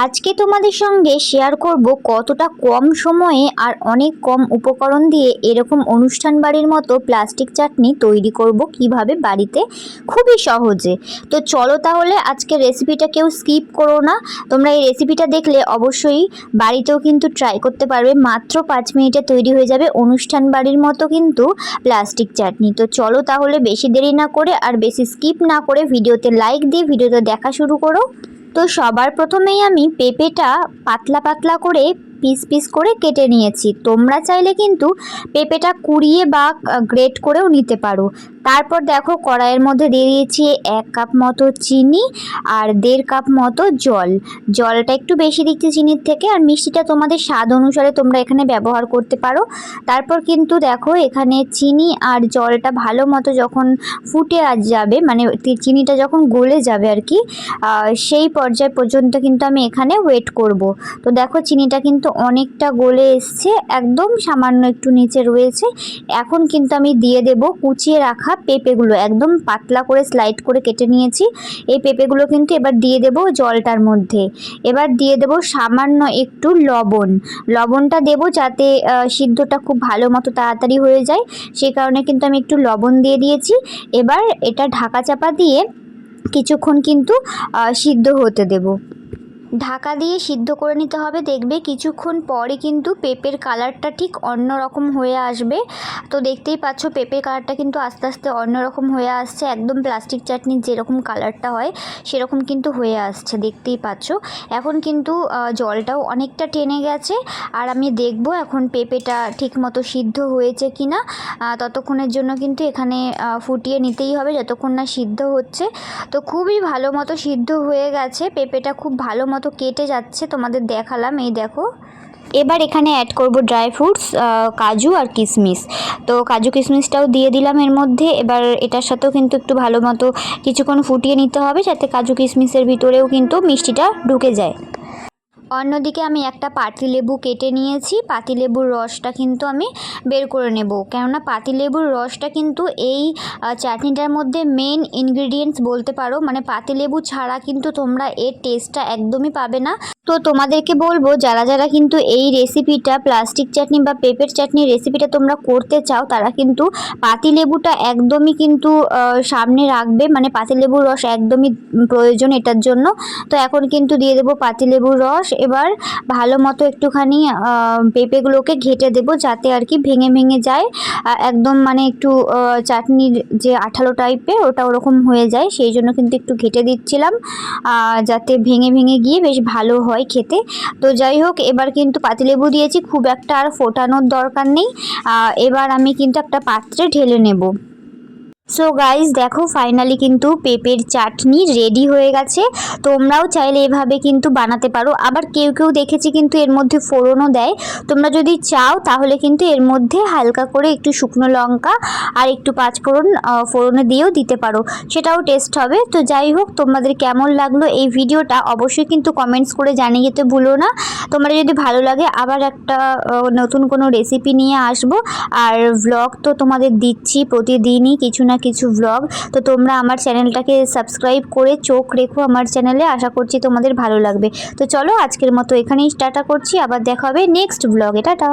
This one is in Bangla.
আজকে তোমাদের সঙ্গে শেয়ার করব কতটা কম সময়ে আর অনেক কম উপকরণ দিয়ে এরকম অনুষ্ঠান বাড়ির মতো প্লাস্টিক চাটনি তৈরি করব কীভাবে বাড়িতে। খুবই সহজে। তো চলো তাহলে আজকে রেসিপিটা কেউ স্কিপ করো না। তোমরা এই রেসিপিটা দেখলে অবশ্যই বাড়িতেও কিন্তু ট্রাই করতে পারবে। মাত্র পাঁচ মিনিটে তৈরি হয়ে যাবে অনুষ্ঠান বাড়ির মতো কিন্তু প্লাস্টিক চাটনি। তো চলো তাহলে বেশি দেরি না করে আর বেশি স্কিপ না করে ভিডিওতে লাইক দিয়ে ভিডিওতে দেখা শুরু করো। তো সবার প্রথমেই আমি পেঁপেটা পাতলা পাতলা করে পিস পিস করে কেটে নিয়েছি। তোমরা চাইলে কিন্তু পেঁপেটা কুড়িয়ে বা গ্রেট করেও নিতে পারো। তারপর দেখো কড়াইয়ের মধ্যে দিয়ে দিয়েছি এক কাপ মতো চিনি আর দেড় কাপ মতো জল। জলটা একটু বেশি দিচ্ছি চিনির থেকে আর মিষ্টিটা তোমাদের স্বাদ অনুসারে তোমরা এখানে ব্যবহার করতে পারো। তারপর কিন্তু দেখো এখানে চিনি আর জলটা ভালো মতো যখন ফুটে যাবে মানে চিনিটা যখন গলে যাবে আর কি সেই পর্যায় পর্যন্ত কিন্তু আমি এখানে ওয়েট করব। তো দেখো চিনিটা কিন্তু অনেকটা গলে এসছে, একদম সামান্য একটু নিচে রয়েছে। এখন কিন্তু আমি দিয়ে দেব কুচিয়ে রাখা পেঁপেগুলো। একদম পাতলা করে স্লাইড করে কেটে নিয়েছি। এই পেঁপেগুলো কিন্তু এবার দিয়ে দেব জলটার মধ্যে। এবার দিয়ে দেব সামান্য একটু লবণ। লবণটা দেব যাতে সিদ্ধটা খুব ভালো মতো তাড়াতাড়ি হয়ে যায়। সেই কারণে কিন্তু আমি একটু লবণ দিয়ে দিয়েছি। এবার এটা ঢাকা চাপা দিয়ে কিছুক্ষণ কিন্তু সিদ্ধ হতে দেব। ঢাকা দিয়ে সিদ্ধ করে নিতে হবে। দেখবে কিছুক্ষণ পরে কিন্তু পেঁপের কালারটা ঠিক অন্য রকম হয়ে আসবে। তো দেখতেই পাচ্ছ পেঁপের কালারটা কিন্তু আস্তে আস্তে অন্য রকম হয়ে আসছে। একদম প্লাস্টিক চাটনির যেরকম কালারটা হয়, সেরকম কিন্তু হয়ে আসছে। দেখতেই পাচ্ছ। এখন কিন্তু জলটাও অনেকটা টেনে গেছে। আর আমি দেখব এখন পেঁপেটা ঠিক মতো সিদ্ধ হয়েছে কি না ততক্ষণের জন্য কিন্তু এখানে ফুটিয়ে নিতেই হবে যতক্ষণ না সিদ্ধ হচ্ছে। তো খুবই ভালো মতো সিদ্ধ হয়ে গেছে। পেঁপেটা খুব ভালো মতো কেটে যাচ্ছে, তোমাদের দেখালাম, এই দেখো। এবার এখানে অ্যাড করব ড্রাই ফ্রুটস কাজু আর কিশমিশ তো কাজু কিশমিশটাও দিয়ে দিলাম এর মধ্যে। এবার এটার সাথেও কিন্তু একটু ভালো মতো কিছুক্ষণ ফুটিয়ে নিতে হবে, যাতে কাজু কিশমিশের ভিতরেও কিন্তু মিষ্টিটা ঢুকে যায়। অন্যদিকে আমি একটা পাতিলেবু কেটে নিয়েছি। পাতিলেবুর রসটা কিন্তু আমি বের করে নেব। কেননা পাতিলেবুর রসটা কিন্তু এই চাটনিটার মধ্যে মেন ইনগ্রিডিয়েন্টস বলতে পারো। মানে পাতিলেবু ছাড়া কিন্তু তোমরা এর টেস্টটা একদমই পাবে না। তো তোমাদেরকে বলব, যারা যারা কিন্তু এই রেসিপিটা প্লাস্টিক চাটনি বা পেঁপের চাটনির রেসিপিটা তোমরা করতে চাও, তারা কিন্তু পাতিলেবুটা একদমই কিন্তু সামনে রাখবে। মানে পাতিলেবুর রস একদমই প্রয়োজন এটার জন্য। তো এখন কিন্তু দিয়ে দেবো পাতিলেবুর রস। এবার ভালো মতো একটুখানি পেঁপেগুলোকে ঘেটে দেবো যাতে আর কি ভেঙে ভেঙে যায়। একদম মানে একটু চাটনির যে আঠালো টাইপের ওটা ওরকম হয়ে যায়, সেই জন্য কিন্তু একটু ঘেটে দিচ্ছিলাম যাতে ভেঙে ভেঙে গিয়ে বেশ ভালো হয় খেতে। তো যাই হোক, এবার কিন্তু পাতিলেবু দিয়েছি, খুব একটা আর ফোটানোর দরকার নেই। এবার আমি কিন্তু একটা পাত্রে ঢেলে নেব। সো গাইজ দেখো ফাইনালি কিন্তু পেঁপের চাটনি রেডি হয়ে গেছে। তোমরাও চাইলে এভাবে কিন্তু বানাতে পারো। আবার কেউ কেউ দেখেছি কিন্তু এর মধ্যে ফোড়নও দেয়। তোমরা যদি চাও, তাহলে কিন্তু এর মধ্যে হালকা করে একটু শুকনো লঙ্কা আর একটু পাঁচফোড়ন ফোড়নে দিয়েও দিতে পারো। সেটাও টেস্ট হবে। তো যাই হোক, তোমাদের কেমন লাগল এই ভিডিওটা অবশ্যই কিন্তু কমেন্টস করে জানিয়ে যেতে ভুলো না। তোমাদের যদি ভালো লাগে, আবার একটা নতুন কোনো রেসিপি নিয়ে আসব। আর ভ্লগ তো তোমাদের দিচ্ছি প্রতিদিনই, কিছু না কিছু ব্লগ তো তোমরা আমার চ্যানেলটাকে সাবস্ক্রাইব করে চোখ রেখো আমার চ্যানেলে আশা করছি তোমাদের ভালো লাগবে। তো চলো আজকের মতো এখানেই স্টার্টা করছি। আবার দেখা হবে নেক্সট ব্লগে টাটা।